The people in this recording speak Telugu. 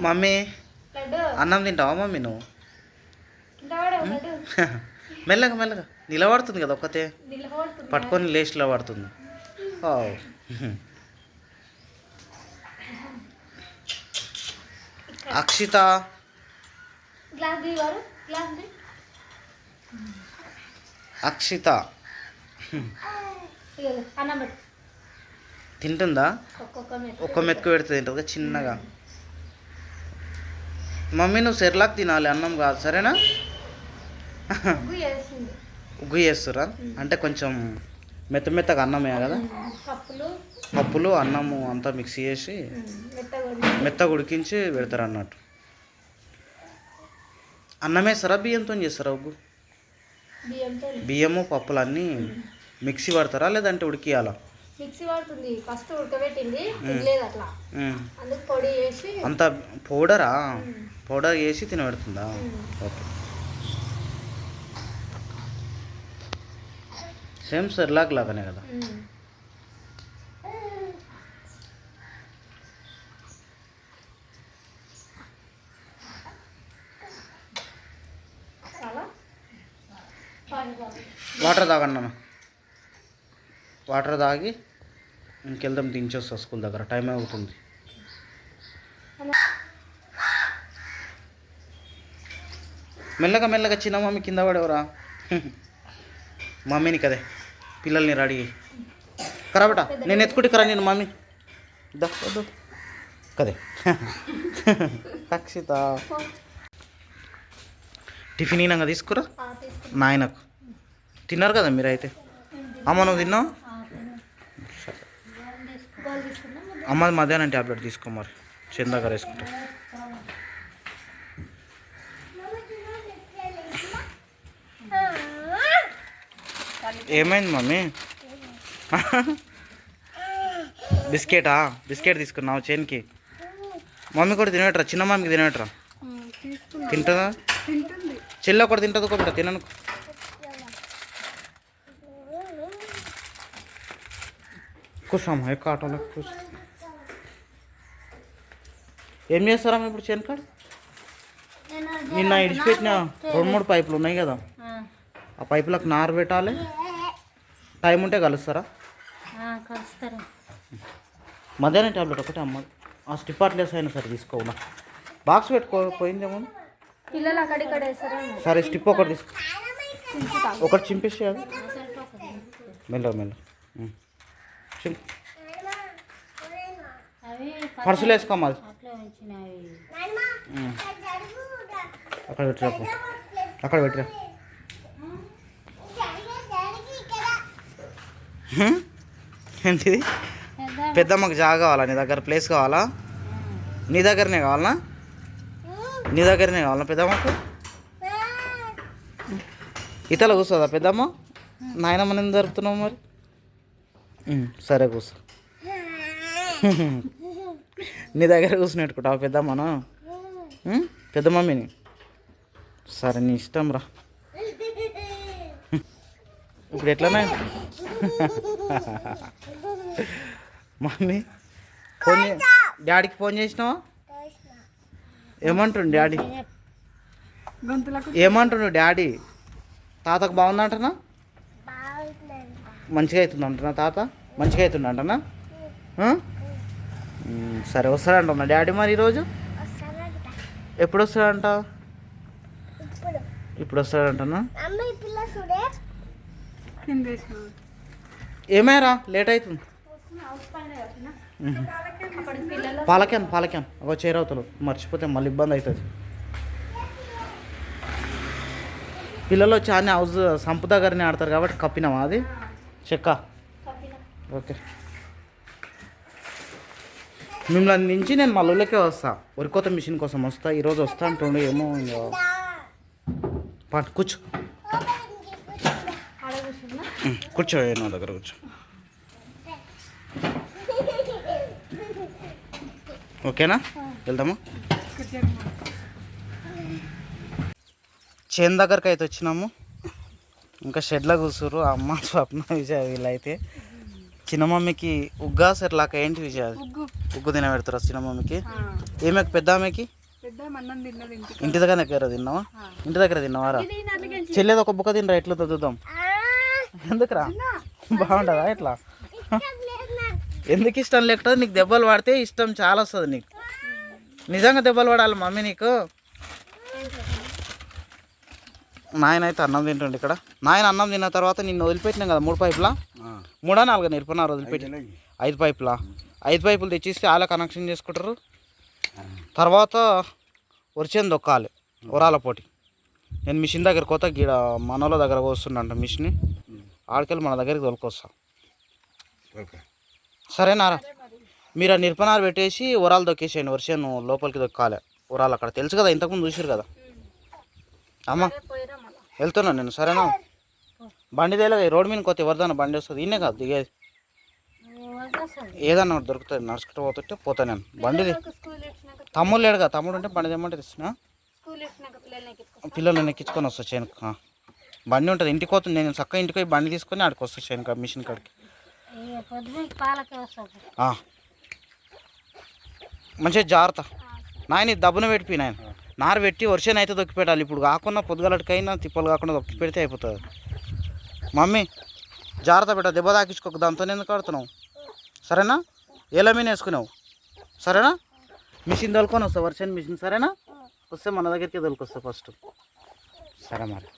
మమ్మీ అన్నం తింటావా మమ్మీ నువ్వు? మెల్లగా మెల్లగా. నిలబడుతుంది కదా ఒక్కతే. పట్టుకొని లేచి నిలబడుతుంది. ఓ. అక్షిత. అక్షిత. తింటుందా? ఒక్క మెతుకు పెడుతుంది తింటుంది చిన్నగా. మమ్మీ నువ్వు సెర్లాక్ తినాలి అన్నం కాదు సరేనా? ఉగ్గు చేస్తురా అంటే కొంచెం మెత్త మెత్తగా అన్నమే కదా? పప్పులు. అన్నము అంతా మిక్స్ చేసి మెత్తగా ఉడికించి పెడతారు అన్నట్టు. అన్నమే సరా బియ్యంతో చేస్తారా ఉగ్గు? బియ్యము పప్పులు అన్నీ మిక్సీ పడతారా లేదంటే ఉడికియాలా? మిక్సీ పడుతుంది. ఫస్ట్ ఉడకబెట్టింది తినలేదు అట్లా. ఉమ్. అందుకు పొడి చేసి అంత పౌడరా? పౌడర్ చేసి తినబెడుతుందా? ఓకే. సేమ్ సెర్లాక్ లాగానే కదా. వాటర్ తాగండి అన్న. వాటర్ తాగి ఇంకెళ్దాం దించొస్తా స్కూల్ దగ్గర. టైం అవుతుంది. మెల్లగా మెల్లగా చిన్న మమ్మీ కింద పడేవరా? మమ్మీని కదే పిల్లల్ని రెడీ కరాబట నేను ఎత్తుకుంటే కరా నేను మమ్మీ. దా వద్దు. కదే. రక్షిత. టిఫిన్ ఈనంగా తీసుకురా. నాయనకు. తిన్నారు కదా మీరైతే? అమ్మ నువ్వు తిన్నావు? అమ్మ మధ్యాహ్నం ట్యాబ్లెట్ తీసుకో మరి. చేను దగ్గర ఏమైంది మమ్మీ? బిస్కెటా? బిస్కెట్ తీసుకున్నావు చేన్కి. మమ్మీ కూడా తినేట్రా చిన్న మమ్మీకి తినేట్రా. తింటుందా? చెల్లి ఒకటి తింటుంది ఒక బిడ్డ తినను. కూర్చోమ్మా ఎక్కువ ఆటోలో కూర్చో ఏం చేస్తారా ఇప్పుడు చేను కాడ? నిన్న ఇడిచిపెట్టిన రెండు మూడు పైపులు ఉన్నాయి కదా. ఆ పైపులకు నారు పెట్టాలి. టైం ఉంటే కలుస్తారా? కలుస్తారు? మధ్యాహ్నం టాబ్లెట్ ఒకటే అమ్మ. ఆ స్టిపార్ట్లెస్ అయినా సరే తీసుకోవునా. బాక్స్ పెట్టుకో పోయిందేమో పిల్లలు అక్కడిక్కడ సరే స్టిప్ ఒకటి తీసుకో. ఒకటి చింపేసి అది మెల్ల మెల్ల. చింపు. పర్సులు వేసుకోమా అట్లా ఉంచినవి. ఉం. అక్కడ పెట్టిరా. అక్కడ పెట్టిరా. ఏంటిది? పెద్దమ్మకి జాగా కావాలా? నీ దగ్గర ప్లేస్ కావాలా? నీ దగ్గరనే కావాలా? నీ దగ్గరనే కావాలా పెద్దమ్మకు? ఇతల కూర్చోదా పెద్దమ్మ? నాయనమ్మ నేను జరుపుతున్నావు మరి? సరే కూర్చో. నీ దగ్గర కూర్చున్నట్టుకుంటావు పెద్దమ్మను? పెద్ద మమ్మీని? సరే నీ ఇష్టం రా. ఇప్పుడు ఎట్లనే? మమ్మీ ఫోన్ చే- డాడీకి ఫోన్ చేసినావా? ఏమంటుండు డాడీ? ఏమంటుండు డాడీ? తాతకు బాగుందంటనా? మంచిగా అవుతుంది అంటనా తాత? మంచిగా అవుతుంది అంటనా సరే వస్తాడంటున్నా డాడీ మరి ఈరోజు? ఎప్పుడు వస్తాడంట ఇప్పుడు వస్తాడంటనా ఏమైరా? లేట్ అవుతుంది. పాలక్యాన్ పాలక్యాన్ ఒక చేరవుతలు. మర్చిపోతే మళ్ళీ ఇబ్బంది అవుతుంది. పిల్లలు వచ్చి అన్ని హౌస్ సంపు దగ్గరనే ఆడతారు కాబట్టి కప్పినామా అది? చెక్క? ఓకే. మిమ్మల్ని నుంచి నేను మళ్ళీకే వస్తా. వరికోత మిషన్ కోసం వస్తా. ఈరోజు వస్తా అంటుండే ఏమో కూర్చో. కూర్చో నా దగ్గర కూర్చో. ఓకేనా? వెళ్దామా? చేను దగ్గరికి అయితే వచ్చినాము. ఇంకా షెడ్లో కూర్చురు అమ్మ స్వప్న విజయ వీళ్ళైతే. చిన్న మమ్మీకి ఉగ్గా సెర్లాక ఏంటి విజయ? ఉగ్గు. ఉగ్గు తిన పెడతారా చిన్న మమ్మీకి ఏమేకి పెద్ద ఆమెకి? ఇంటి దగ్గర దగ్గర తిన్నావా? ఇంటి దగ్గర తిన్నావారా? చెల్లేది ఒక బుక్క తినరా? ఎట్లా చూద్దాం ఎందుకురా? బాగుంటుందా ఎట్లా? ఎందుకు ఇష్టం లేకపోతే నీకు దెబ్బలు పడితే ఇష్టం చాలా వస్తుంది నీకు. నిజంగా దెబ్బలు పడాలి మమ్మీ నీకు. నాయన అయితే అన్నం తింటుండే ఇక్కడ. నాయన అన్నం తిన్న తర్వాత నిన్ను వదిలిపెట్టినాం కదా మూడు పైపులా? మూడా నాలుగు నిరుపున్నారు వదిలిపెట్టి? ఐదు పైపులా? ఐదు పైపులు తెచ్చిస్తే అలా కనెక్షన్ చేసుకుంటారు. తర్వాత వరిచేను దొక్కాలి ఉరాల పోటీ. నేను మిషన్ దగ్గర కొత్త గీడ మనోళ్ళ దగ్గర వస్తుండంట మిషన్ ఆడికెళ్ళి మన దగ్గరికి తోలుకొస్తా. సరేనారా మీరు ఆ నిర్పణాలు పెట్టేసి ఉరాలు దొక్కేసేయండి. వర్షను లోపలికి దొక్కాలి. ఉరాలు అక్కడ తెలుసు కదా ఇంతకుముందు చూసారు కదా. అమ్మ వెళ్తున్నా నేను. సరేనా? బండి తేలేదు ఈ రోడ్డు మీద కొత్త ఎవరిదన్నా బండి వస్తుంది. ఈయనే కాదు దిగేది. ఏదన్నా దొరుకుతుంది. నడుచుకుంటూ పోతుంటే పోతా నేను. ఇచ్చినాక తమ్ముడు లేడుగా తమ్ముడు ఉంటే బండి తెమ్మంటే తెస్తున్నా. పిల్లల్ని ఎక్కించుకో. పిల్లల్ని ఎక్కించుకొని వస్తా చేనుకు. బండి ఉంటుంది. ఇంటికి పోతుంది. నేను చక్కగా ఇంటికి పోయి బండి తీసుకొని ఆడికి వస్తా చేనుక మిషన్ కాడికి. మంచిగా జాగ్రత్త. నాయన దబ్బున పెట్టిపోయి నాయన. నారు పెట్టి వర్షం అయితే దొక్కి పెట్టాలి. ఇప్పుడు కాకుండా పొద్దుగలటికైనా తిప్పలు కాకుండా దొక్కి పెడితే అయిపోతుంది. మమ్మీ జాగ్రత్త పెట్ట దెబ్బ తాకించుకోక. దాంతో ఎందుకు ఆడుతున్నావు? సరేనా? ఎలా మీద వేసుకున్నావు? సరేనా? మిషన్ తోలుకొని వస్తావు వర్షం మిషన్. సరేనా? వస్తే మన దగ్గరికి తోలుకొస్తా ఫస్ట్. సరే మరి.